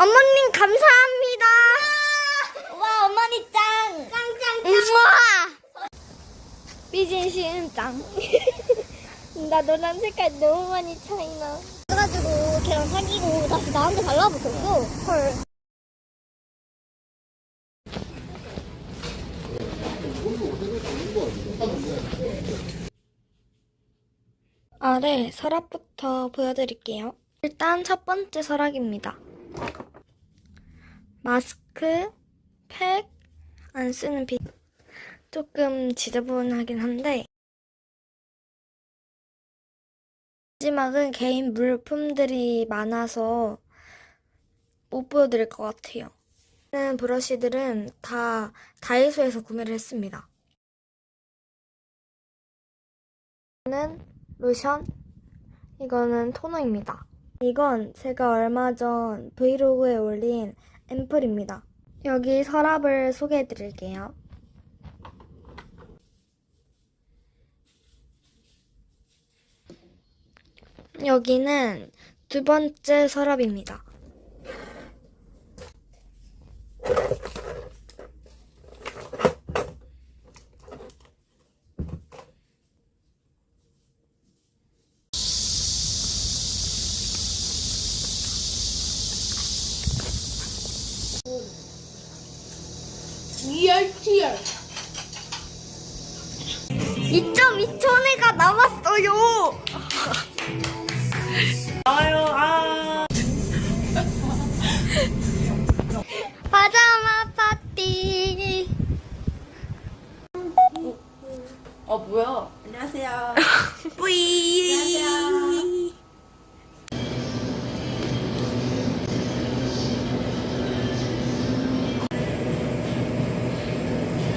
어머님 감사합니다. 와 어머니 짱. 짱짱짱. 우와. 삐진 씨는 짱. 나 노란 색깔 너무 많이 차이나. 그래가지고 걔랑 사귀고 다시 나한테 달라붙었어. 헐. 아래 서랍부터 보여드릴게요. 일단 첫 번째 서랍입니다. 마스크, 팩, 안 쓰는 비 조금 지저분하긴 한데 마지막은 개인 물품들이 많아서 못 보여드릴 것 같아요. 는 브러쉬들은 다 다이소에서 구매를 했습니다. 이거는 로션, 이거는 토너입니다. 이건 제가 얼마 전 브이로그에 올린 앰플입니다. 여기 서랍을 소개해 드릴게요. 여기는 두 번째 서랍입니다. 리얼 티얼 2.2천회가 남았어요. 아유 아 파자마 파티. 어 뭐야 안녕하세요 뿌이. 안녕하세요